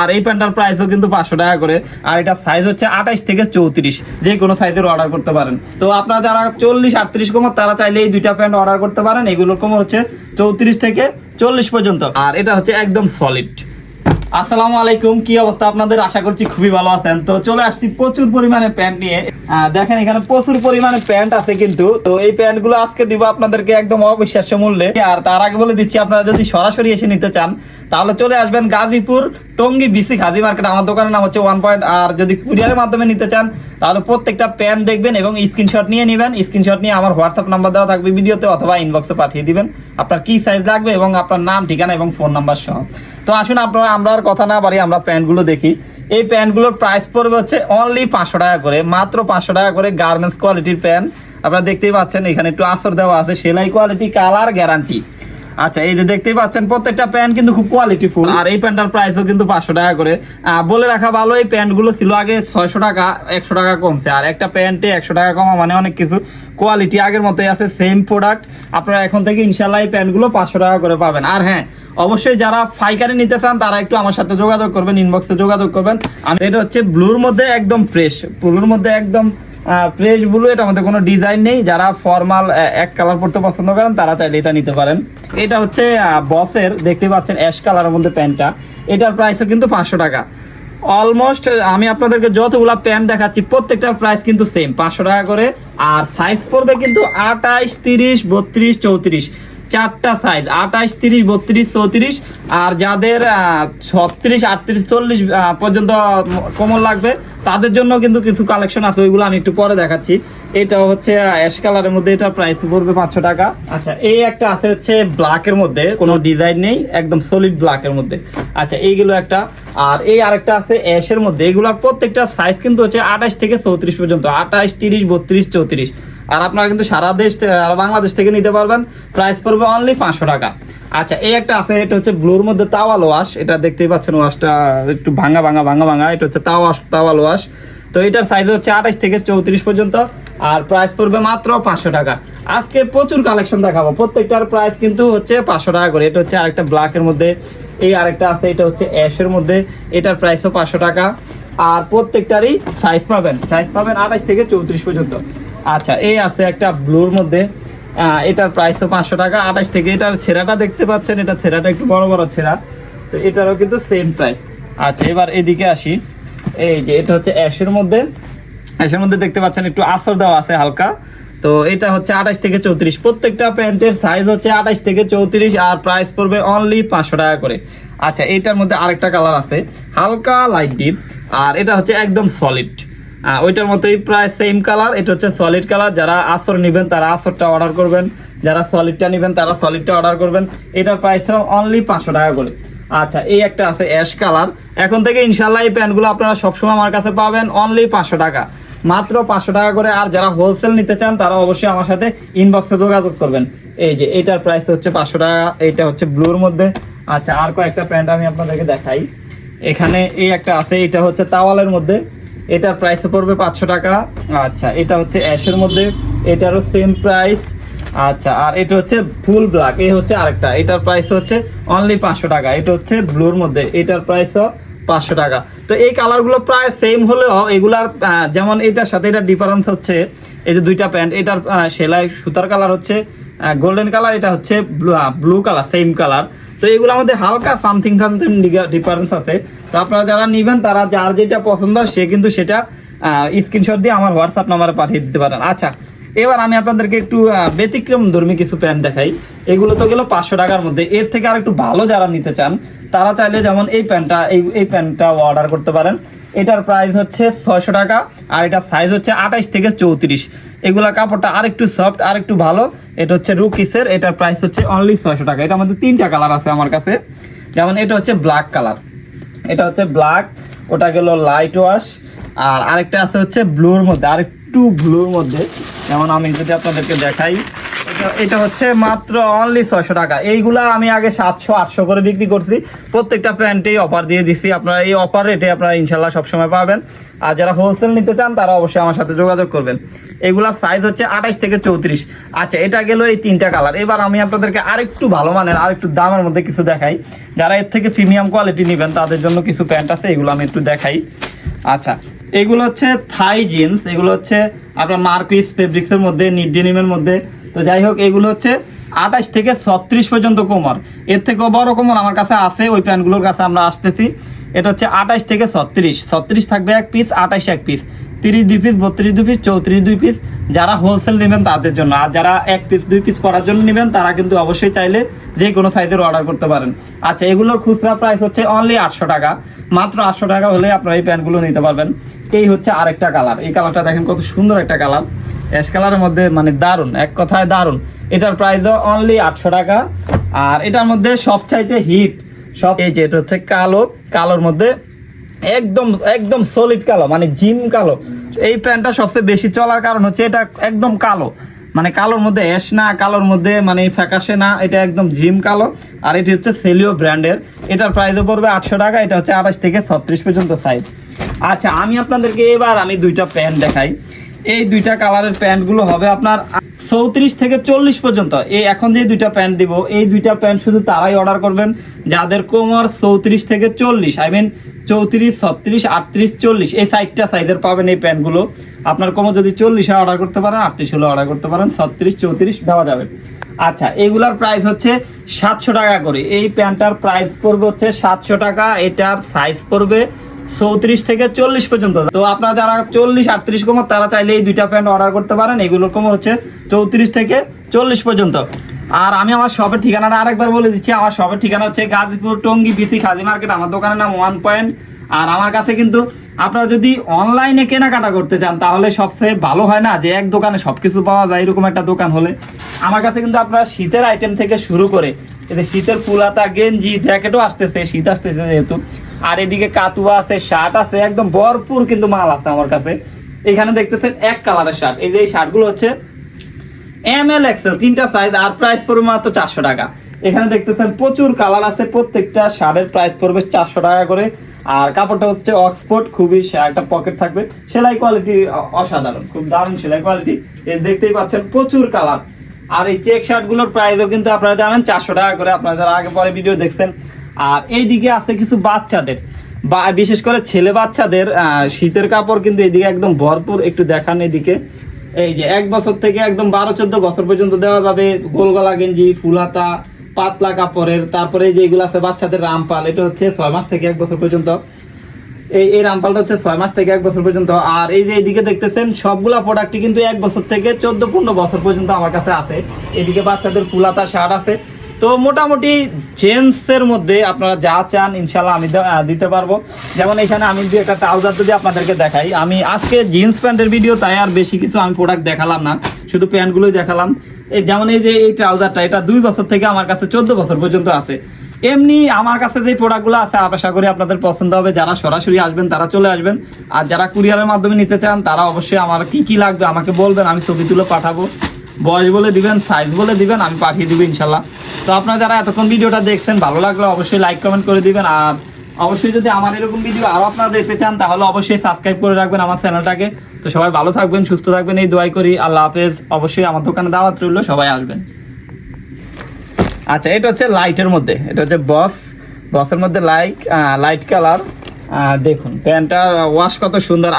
আর এই প্যান্টার প্রাইসও কিন্তু পাঁচশো টাকা করে। আর এটা সাইজ হচ্ছে আঠাইশ থেকে চৌত্রিশ। যে কোনো সাইজের অর্ডার করতে পারেন। তো আপনারা যারা চল্লিশ, আটত্রিশ কোমর, তারা চাইলে এই দুইটা প্যান্ট অর্ডার করতে পারেন। এগুলোর কোমর হচ্ছে চৌত্রিশ থেকে চল্লিশ পর্যন্ত। আর এটা হচ্ছে একদম সলিড আসসালামু আলাইকুম। কি অবস্থা আপনাদের? আশা করছি খুবই ভালো আছেন। তো চলে আসছি প্রচুর পরিমাণে প্যান্ট নিয়ে। দেখেন, এখানে প্রচুর পরিমাণে প্যান্ট আছে কিন্তু। তো এই প্যান্টগুলো আজকে দিব আপনাদেরকে একদম অবিশ্বাস্য মূল্যে। আর তার আগে বলে দিচ্ছি, আপনারা যদি সরাসরি এসে নিতে চান, তাহলে চলে আসবেন গাজীপুর টঙ্গী বিসি খাদি মার্কেট। আমার দোকানের নাম হচ্ছে ওয়ান পয়েন্ট আর যদি কুরিয়ারের মাধ্যমে নিতে চান, তাহলে প্রত্যেকটা প্যান্ট দেখবেন এবং স্ক্রিনশট নিয়ে নেবেন। স্ক্রিনশট নিয়ে আমার হোয়াটসঅ্যাপ নাম্বার দেওয়া থাকবে ভিডিওতে অথবা ইনবক্সে পাঠিয়ে দিবেন। আপনার কি সাইজ লাগবে এবং আপনার নাম, ঠিকানা এবং ফোন নাম্বার সহ। তো আসুন, আপনারা, আমরা আর কথা না পারি আমরা প্যান্টগুলো দেখি। এই প্যান্টগুলোর প্রাইস পড়বে হচ্ছে অনলি পাঁচশো টাকা করে, মাত্র পাঁচশো টাকা করে গার্মেন্টস কোয়ালিটির প্যান্ট। আপনারা দেখতেই পাচ্ছেন, এখানে একটু আসর দেওয়া আছে, সেলাই কোয়ালিটি কালার গ্যারান্টি আচ্ছা এই যে দেখতেই পাচ্ছেন, প্রত্যেকটা প্যান্ট কিন্তু খুব কোয়ালিটি ফুল আর এই প্যান্টটার প্রাইসও কিন্তু পাঁচশো টাকা করে। বলে রাখা ভালো, এই প্যান্টগুলো ছিল আগে ছয়শো টাকা, একশো টাকা কমছে। আর একটা প্যান্টে একশো টাকা কমা মানে অনেক কিছু। কোয়ালিটি আগের মতোই আছে সেম প্রোডাক্ট আপনারা এখন থেকে ইনশাল্লাহ এই প্যান্টগুলো পাঁচশো টাকা করে পাবেন। আর হ্যাঁ অবশ্যই যারা ফাইকারি নিতে চান, তারা একটু আমার সাথে যোগাযোগ করবেন ইনবক্সে যোগাযোগ করবেন। আমি এটা হচ্ছে ব্লুর মধ্যে একদম ফ্রেশ ব্লুর মধ্যে একদম ফ্রেশ ব্লু এটার মধ্যে কোনো ডিজাইন নেই। যারা ফর্মাল এক কালার পড়তে পছন্দ করেন, তারা চাইলে এটা নিতে পারেন। এটা হচ্ছে বসের দেখতে পাচ্ছেন অ্যাশ কালারের মধ্যে প্যান্টটা। এটার প্রাইসও কিন্তু পাঁচশো টাকা। অলমোস্ট আমি আপনাদেরকে যতগুলা প্যান্ট দেখাচ্ছি, প্রত্যেকটার প্রাইস কিন্তু সেম পাঁচশো টাকা করে। আর সাইজ পড়বে কিন্তু আঠাইশ তিরিশ, বত্রিশ, চৌত্রিশ। চারটা সাইজ আঠাশ, তিরিশ, বত্রিশ, চৌত্রিশ আর যাদের ছত্রিশ, আটত্রিশ, চল্লিশ পর্যন্ত কোমল লাগবে, তাদের জন্য কিন্তু কিছু কালেকশন আছে, ওইগুলো আমি একটু পরে দেখাচ্ছি। এটা হচ্ছে অ্যাশ কালারের মধ্যে এটা প্রাইস পড়বে পাঁচশো টাকা। আচ্ছা এই একটা আছে হচ্ছে ব্ল্যাকের মধ্যে, কোনো ডিজাইন নেই, একদম সলিড ব্ল্যাকের মধ্যে। আচ্ছা এইগুলো একটা। আর এই আরেকটা আছে অ্যাশের মধ্যে, এগুলোর প্রত্যেকটা সাইজ কিন্তু হচ্ছে আঠাশ থেকে চৌত্রিশ পর্যন্ত, আঠাশ, তিরিশ, বত্রিশ, চৌত্রিশ। আর আপনারা কিন্তু সারা দেশ বাংলাদেশ থেকে নিতে পারবেন। প্রাইস পড়বে অনলি পাঁচশো টাকা। আচ্ছা এই একটা আছে, এটা হচ্ছে ব্লুর মধ্যে তাওয়াল ওয়াশ এটা দেখতেই পাচ্ছেন ওয়াশটা একটু ভাঙা ভাঙা ভাঙা ভাঙা। এটা হচ্ছে তাওয়াশ তাওয়াল ওয়াশ তো এটার সাইজ হচ্ছে আঠাশ থেকে চৌত্রিশ পর্যন্ত। আর প্রাইস পড়বে মাত্র পাঁচশো টাকা। আজকে প্রচুর কালেকশন দেখাবো। প্রত্যেকটার প্রাইস কিন্তু হচ্ছে পাঁচশো টাকা করে। এটা হচ্ছে আরেকটা ব্ল্যাকের মধ্যে। এই আরেকটা আছে, এটা হচ্ছে অ্যাশের মধ্যে। এটার প্রাইসও পাঁচশো টাকা। আর প্রত্যেকটারই সাইজ পাবেন। সাইজ পাবেন আঠাশ থেকে চৌত্রিশ পর্যন্ত। আচ্ছা এই আছে একটা ব্লুর মধ্যে এটার প্রাইসও পাঁচশো টাকা। আঠাশ থেকে এটার ছেঁড়াটা দেখতে পাচ্ছেন, এটা ছেঁড়াটা একটু বড় বড় ছেঁড়া। তো এটারও কিন্তু সেম প্রাইস আচ্ছা এবার এদিকে আসি। এই যে, এটা হচ্ছে অ্যাশের মধ্যে। অ্যাশের মধ্যে দেখতে পাচ্ছেন, একটু আসর দেওয়া আছে হালকা। তো এটা হচ্ছে আঠাশ থেকে চৌত্রিশ। প্রত্যেকটা প্যান্টের সাইজ হচ্ছে আঠাশ থেকে চৌত্রিশ, আর প্রাইস পড়বে অনলি পাঁচশো টাকা করে। আচ্ছা এটার মধ্যে আরেকটা কালার আছে, হালকা লাইট ডিপ আর এটা হচ্ছে একদম সলিড ওইটার মতোই প্রায় সেম কালার এটা হচ্ছে সলিড কালার যারা আসর নেবেন, তারা আসরটা অর্ডার করবেন। যারা সলিডটা নেবেন, তারা সলিডটা অর্ডার করবেন। এটার প্রাইস অনলি পাঁচশো টাকা করে। আচ্ছা এই একটা আছে অ্যাশ কালার এখন থেকে ইনশাল্লাহ এই প্যান্টগুলো আপনারা সবসময় আমার কাছে পাবেন অনলি পাঁচশো টাকা। মাত্র পাঁচশো টাকা করে। আর যারা হোলসেল নিতে চান, তারা অবশ্যই আমার সাথে ইনবক্সে যোগাযোগ করবেন। এই যে, এটার প্রাইস হচ্ছে পাঁচশো টাকা। এইটা হচ্ছে ব্লুর মধ্যে। আচ্ছা আর কয়েকটা প্যান্ট আমি আপনাদেরকে দেখাই। এখানে এই একটা আছে, এটা হচ্ছে তাওয়ালের মধ্যে। এটার প্রাইস পড়বে পাঁচশো টাকা। আচ্ছা এটা হচ্ছে অ্যাশের মধ্যে। এটারও সেম প্রাইস আচ্ছা আর এটা হচ্ছে ফুল ব্ল্যাক এই হচ্ছে আরেকটা। এটার প্রাইস হচ্ছে অনলি পাঁচশো টাকা। এটা হচ্ছে ব্লুর মধ্যে। এটার প্রাইসও পাঁচশো টাকা। তো এই কালারগুলো প্রায় সেম হলেও এগুলার যেমন এটার সাথে এটার ডিফারেন্স হচ্ছে, এই যে দুইটা প্যান্ট এটার সেলাই সুতার কালার হচ্ছে গোল্ডেন কালার এটা হচ্ছে ব্লু কালার সেম কালার তো এগুলোর মধ্যে হালকা সামথিং সামথিং ডিফারেন্স আছে। আপনারা যারা নিবেন, তারা যার যেটা পছন্দ সে কিন্তু সেটা স্ক্রিনশট দিয়ে আমার হোয়াটসঅ্যাপ নাম্বারে পাঠিয়ে দিতে পারেন। আচ্ছা এবার আমি আপনাদেরকে একটু ব্যতিক্রম ধর্মী কিছু প্যান্ট দেখাই। এগুলো তো গেলো পাঁচশো টাকার মধ্যে। এর থেকে আর একটু ভালো যারা নিতে চান, তারা চাইলে যেমন এই প্যান্টটা, এই এই প্যান্টটা অর্ডার করতে পারেন। এটার প্রাইস হচ্ছে ছয়শো টাকা, আর এটার সাইজ হচ্ছে আঠাইশ থেকে চৌত্রিশ। এগুলা কাপড়টা আর একটু সফট আর একটু ভালো। এটা হচ্ছে রুকিসের, এটার প্রাইস হচ্ছে অনলি ছয়শো টাকা। এটার মধ্যে তিনটা কালার আছে আমার কাছে। যেমন এটা হচ্ছে ব্ল্যাক কালার এটা হচ্ছে ব্ল্যাক ওটা গেল লাইট ওয়াশ আর আরেকটা আছে হচ্ছে ব্লুর মধ্যে, আরেকটু ব্লুর মধ্যে। যেমন আমি যদি আপনাদেরকে দেখাই, এটা হচ্ছে মাত্র অনলি ছয়শো টাকা। এইগুলা আমি আগে সাতশো, আটশো করে বিক্রি করছি। প্রত্যেকটা প্যান্টেই অফার দিয়ে দিচ্ছি আপনারা এই অফার রেটে আপনারা ইনশাল্লাহ সবসময় পাবেন। আর যারা হোলসেল নিতে চান, তারা অবশ্যই আমার সাথে যোগাযোগ করবেন। এগুলার সাইজ হচ্ছে আঠাশ থেকে চৌত্রিশ। আচ্ছা এটা গেল এই তিনটা কালার এবার আমি আপনাদেরকে আরেকটু ভালো মানের আর একটু দামের মধ্যে কিছু দেখাই। যারা এর থেকে প্রিমিয়াম কোয়ালিটি নেবেন, তাদের জন্য কিছু প্যান্ট আছে, এগুলো আমি একটু দেখাই। আচ্ছা এগুলো হচ্ছে থাই জিন্স এগুলো হচ্ছে আপনার মার্কুইস ফেব্রিক্সের মধ্যে নিডেনিমের মধ্যে। তো যাই হোক, এগুলো হচ্ছে আঠাশ থেকে ছত্রিশ পর্যন্ত কোমর। এর থেকেও বড় কোমর আমার কাছে আছে, ওই প্যান্টগুলোর কাছে আমরা আসতেছি। এটা হচ্ছে আঠাশ থেকে ছত্রিশ। ছত্রিশ থাকবে এক পিস আঠাশ এক পিস তিরিশ দুই পিস বত্রিশ দুই পিস চৌত্রিশ দুই পিস যারা হোলসেল নেবেন তাদের জন্য। আর যারা এক পিস দুই পিস পরার জন্য নেবেন, তারা কিন্তু অবশ্যই চাইলে যে কোনো সাইজের অর্ডার করতে পারেন। আচ্ছা এগুলোর খুচরা প্রাইস হচ্ছে অনলি আটশো টাকা। মাত্র আটশো টাকা হলে আপনারা এই প্যান্টগুলো নিতে পারবেন। এই হচ্ছে আরেকটা কালার এই কালারটা দেখেন কত সুন্দর একটা কালার অ্যাশ কালারের মধ্যে মানে দারুণ, এক কথায় দারুণ। এটার প্রাইস অনলি আটশো টাকা। আর এটার মধ্যে সবচাইতে হিট সব এই যে এটা হচ্ছে কালো, কালোর মধ্যে একদম একদম সলিড কালো মানে জিম কালো। এই প্যান্টটা সবচেয়ে বেশি চলার কারণ হচ্ছে এটা একদম কালো। মানে কালোর মধ্যে অ্যাশ না, কালোর মধ্যে মানে ফ্যাকাশে না, এটা একদম জিম কালো। আর এটি হচ্ছে সেলিও ব্র্যান্ডের। এটার প্রাইসও পড়বে আটশো টাকা, এটা হচ্ছে আঠাশ থেকে ছত্রিশ পর্যন্ত সাইজ আচ্ছা আমি আপনাদেরকে এবার আমি দুইটা প্যান্ট দেখাই। এই দুইটা কালারের প্যান্টগুলো হবে আপনার চৌত্রিশ থেকে চল্লিশ পর্যন্ত। এই এখন যে দুইটা প্যান্ট দিব, এই দুইটা প্যান্ট শুধু তারাই অর্ডার করবেন। যাদের কোমর চৌত্রিশ থেকে চল্লিশ আই মিন চৌত্রিশ, ছত্রিশ, আটত্রিশ, চল্লিশ, এই সাইজটা সাইজের পাবেন এই প্যান্টগুলো। আপনার কোমর যদি চল্লিশে অর্ডার করতে পারেন, আটত্রিশ হলে অর্ডার করতে পারেন, ছত্রিশ, চৌত্রিশ দেওয়া যাবে। আচ্ছা এগুলার প্রাইস হচ্ছে সাতশো টাকা করে। এই প্যান্টটার প্রাইস পড়বে হচ্ছে সাতশো টাকা, এটার সাইজ পড়বে চৌত্রিশ থেকে চল্লিশ পর্যন্ত। তো আপনারা যারা চল্লিশ, আটত্রিশ কোমর, তারা চাইলে এই দুইটা প্যান্ট অর্ডার করতে পারেন। এগুলোর কোমর হচ্ছে চৌত্রিশ থেকে চল্লিশ পর্যন্ত। আর আমি আমার শপের ঠিকানাটা আরেকবার বলে দিচ্ছি। আমার শপের ঠিকানা হচ্ছে গাজীপুর টঙ্গি বিসি খাদি মার্কেট। আমার দোকানের নাম ওয়ান পয়েন্ট আর আমার কাছে কিন্তু আপনারা যদি অনলাইনে কেনাকাটা করতে চান, তাহলে সবচেয়ে ভালো হয় না যে এক দোকানে সব কিছু পাওয়া যায়, এরকম একটা দোকান হলে? আমার কাছে কিন্তু আপনারা শীতের আইটেম থেকে শুরু করে এতে শীতের ফুলাতা গেঞ্জি, জ্যাকেটও আসতেছে, শীত আসতেছে যেহেতু। আর এদিকে কাতুয়া আছে শার্ট আছে, একদম ভরপুর কিন্তু মাল আছে আমার কাছে। এখানে দেখতেছেন এক কালারের শার্ট এই যে এই শার্টগুলো হচ্ছে এম এল এক্সেল তিনটা সাইজ আর প্রাইস পড়বে মাত্র চারশো টাকা। এখানে দেখতেছেন প্রচুর কালার আছে, প্রত্যেকটা শার্টের প্রাইস পড়বে চারশো টাকা করে। আর কাপড়টা হচ্ছে অক্সফোর্ড খুবই একটা পকেট থাকবে। সেলাই কোয়ালিটি অসাধারণ, খুব সেলাই কোয়ালিটি দেখতেই পাচ্ছেন প্রচুর কালার আর এই চেক শার্টগুলোর প্রাইসও কিন্তু আপনারা জানেন, চারশো টাকা করে আপনারা যারা আগে পরে ভিডিও দেখছেন। আর এইদিকে আছে কিছু বাচ্চাদের। বা বিশেষ করে ছেলে বাচ্চাদের শীতের কাপড় কিন্তু এইদিকে একদম ভরপুর, একটু দেখান এদিকে। এই যে এক বছর থেকে একদম বারো, চোদ্দ বছর পর্যন্ত দেওয়া যাবে গোল গলা গেঞ্জি ফুলাতা পাতলা কাপড়ের, তারপরে যেগুলো আছে বাচ্চাদের রামপাল, এটা হচ্ছে ছয় মাস থেকে এক বছর পর্যন্ত। এই এই রামপালটা হচ্ছে ছয় মাস থেকে এক বছর পর্যন্ত। আর এই যে এইদিকে দেখতেছেন, সবগুলা প্রোডাক্টই কিন্তু এক বছর থেকে চোদ্দ, পনেরো বছর পর্যন্ত আমার কাছে আছে। এদিকে বাচ্চাদের ফুলাতা শার্ট আছে। তো মোটামুটি জেন্টসের মধ্যে আপনারা যা চান ইনশাল্লাহ আমি দিতে পারব। যেমন এখানে আমি যে একটা ট্রাউজার যদি আপনাদেরকে দেখাই, আমি আজকে জিন্স প্যান্টের ভিডিও তাই আর বেশি কিছু আমি প্রোডাক্ট দেখালাম না, শুধু প্যান্টগুলোই দেখালাম। এই যেমন এই যে এই ট্রাউজারটা এটা দুই বছর থেকে আমার কাছে চোদ্দ বছর পর্যন্ত আছে। এমনি আমার কাছে যে প্রোডাক্টগুলো আছে, আশা করি আপনাদের পছন্দ হবে। যারা সরাসরি আসবেন, তারা চলে আসবেন। আর যারা কুরিয়ারের মাধ্যমে নিতে চান, তারা অবশ্যই আমার কি কি লাগবে আমাকে বলবেন, আমি ছবি তুলে পাঠাবো। বয়স বলে দিবেন সাইজ বলে দিবেন, আমি পাঠিয়ে দিব ইনশাল্লাহ। তো আপনারা যারা এতক্ষণ ভিডিওটা দেখছেন, ভালো লাগলে অবশ্যই লাইক কমেন্ট করে দিবেন। আর অবশ্যই যদি আমার এরকম ভিডিও আরও আপনারা দেখতে চান, তাহলে অবশ্যই সাবস্ক্রাইব করে রাখবেন আমার চ্যানেলটাকে তো সবাই ভালো থাকবেন, সুস্থ থাকবেন, এই দোয়াই করি। আল্লাহ হাফেজ। অবশ্যই আমার দোকানে দাওয়াত রইল, সবাই আসবেন। আচ্ছা এটা হচ্ছে লাইটের মধ্যে। এটা হচ্ছে বস বসের মধ্যে লাইট লাইট কালার দেখুন, প্যান্টটা ওয়াশ কত সুন্দর।